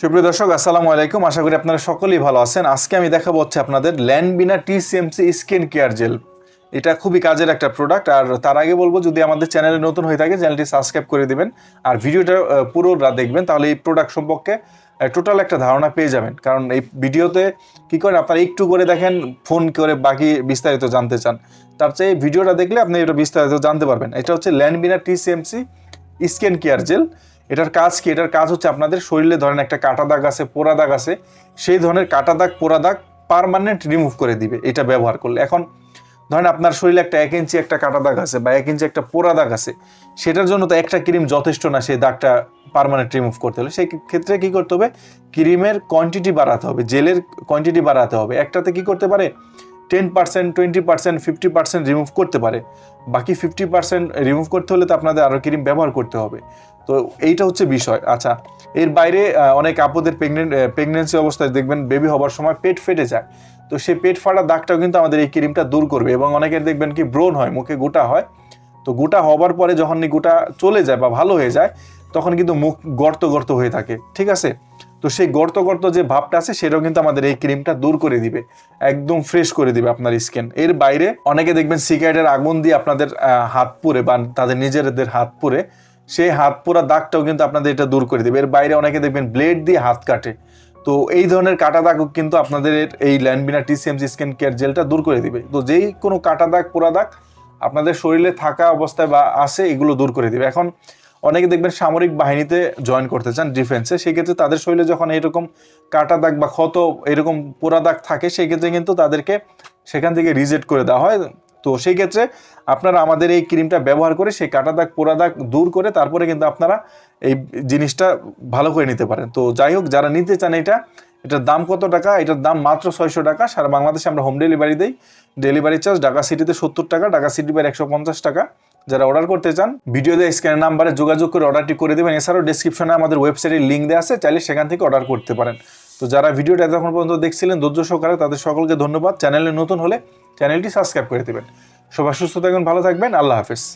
সুপ্রিয় দর্শক, আসসালামু আলাইকুম। আশা করি আপনারা সকলেই ভালো আছেন। আজকে আমি দেখাবো হচ্ছে আপনাদের ল্যান্ডবিনা টিসিএমসি স্কিন কেয়ার জেল এটা খুবই কাজের একটা প্রোডাক্ট আর তার আগে বলব, যদি আমাদের চ্যানেলে নতুন হয়ে থাকে, চ্যানেলটি সাবস্ক্রাইব করে দিবেন আর ভিডিওটা পুরোটা দেখবেন, তাহলে এই প্রোডাক্ট সম্পর্কে টোটাল একটা ধারণা পেয়ে যাবেন। কারণ এই ভিডিওতে কি করেন আপনারা একটু করে দেখেন ফোন করে বাকি বিস্তারিত জানতে চান। তার চেয়ে ভিডিওটা দেখলে আপনি এটা বিস্তারিত জানতে পারবেন। এটা হচ্ছে ল্যান্ডবিনা টিসিএমসি স্কিন কেয়ার জেল। এটার কাজ কি? এটার কাজ হচ্ছে আপনাদের শরীরে ধরেন একটা কাটা দাগ আছে, পোড়া দাগ আছে, সেই ধরনের কাটা দাগ, পোড়া দাগ পারমানেন্ট রিমুভ করে দিবে, এটা ব্যবহার করলে। এখন ধরেন আপনার শরীরে একটা এক ইঞ্চি একটা কাটা দাগ আছে বা এক ইঞ্চি একটা পোড়া দাগ আছে, সেটার জন্য তো একটা ক্রিম যথেষ্ট না সেই দাগটা পারমানেন্ট রিমুভ করতে হলে। সেই ক্ষেত্রে কি করতে হবে? ক্রিমের কোয়ান্টিটি বাড়াতে হবে, জেলের কোয়ান্টিটি বাড়াতে হবে। একটাতে কি করতে পারে? Ten percent twenty percent fifty percent remove করতে পারে। বাকি ফিফটি পার্সেন্ট রিমুভ করতে হলে তো আপনাদের আরও ক্রিম ব্যবহার করতে হবে। তো এইটা হচ্ছে বিষয়। আচ্ছা এর বাইরে অনেক আপদের প্রেগনেন্ট প্রেগনেন্সি অবস্থায় দেখবেন বেবি হবার সময় পেট ফেটে যায়। তো সেই পেট ফাটা দাগটাও কিন্তু আমাদের এই ক্রিমটা দূর করবে এবং অনেকের দেখবেন কি ব্রণ হয়, মুখে গোটা হয়। তো গোটা হবার পরে যখন গোটা চলে যায় বা ভালো হয়ে যায়, তখন কিন্তু মুখ গর্ত গর্ত হয়ে থাকে। ঠিক আছে? তো সেই গর্ত গর্ত যে ভাবটা আছে, সেটাও কিন্তু আমাদের এই ক্রিমটা দূর করে দিবে। একদম ফ্রেশ করে দিবে আপনার স্কিন এর বাইরে অনেকে দেখবেন সিগারেটের আগুন দিয়ে আপনাদের হাত পুড়ে বা তাদের নিজেদের হাত পুড়ে। সেই হাত পোড়া দাগটাও কিন্তু আপনাদের এটা দূর করে দেবে। এর বাইরে অনেকে দেখবেন ব্লেড দিয়ে হাত কাটে। তো এই ধরনের কাটা দাগও কিন্তু আপনাদের এই ল্যান্ডবিনা টিসিএমসি স্কিন কেয়ার জেলটা দূর করে দিবে। তো যেই কোনো কাটা দাগ, পোড়া দাগ আপনাদের শরীরে থাকা অবস্থায় বা আছে, এগুলো দূর করে দিবে। এখন অনেকে দেখবেন সামরিক বাহিনীতে জয়েন করতে চান ডিফেন্সে সেক্ষেত্রে তাদের শরীরে যখন এরকম কাটা দাগ বা ক্ষত এরকম পোড়া দাগ থাকে সেই ক্ষেত্রে কিন্তু তাদেরকে সেখান থেকে রিজেক্ট করে দেওয়া হয়। তো সেই ক্ষেত্রে আপনারা আমাদের এই ক্রিমটা ব্যবহার করে সেই কাটা দাগ, পোড়া দাগ দূর করে তারপরে কিন্তু আপনারা এই জিনিসটা ভালো করে নিতে পারেন। তো যাই হোক, যারা নিতে চান এটা, এটার দাম কত টাকা? এটার দাম মাত্র ছয়শো টাকা। সারা বাংলাদেশে আমরা হোম ডেলিভারি দিই। ডেলিভারি চার্জ ঢাকা সিটিতে সত্তর টাকা, ঢাকা সিটি বাইরে একশো পঞ্চাশ টাকা। যারা অর্ডার করতে চান ভিডিও দেয় স্ক্যানের নাম্বারে যোগাযোগ করে অর্ডারটি করে দেবেন। এছাড়াও ডিসক্রিপশনে আমাদের ওয়েবসাইটের লিঙ্ক দেওয়া আছে, চাইলে সেখান থেকে অর্ডার করতে পারেন। তো যারা ভিডিওটা এতক্ষণ পর্যন্ত দেখছিলেন, ধৈর্য সহকারে তাদের সকলকে ধন্যবাদ। চ্যানেলে নতুন হলে চ্যানেলটি সাবস্ক্রাইব করে দেবেন। সবাই সুস্থ থাকবেন ভালো থাকবেন। আল্লাহ হাফেজ।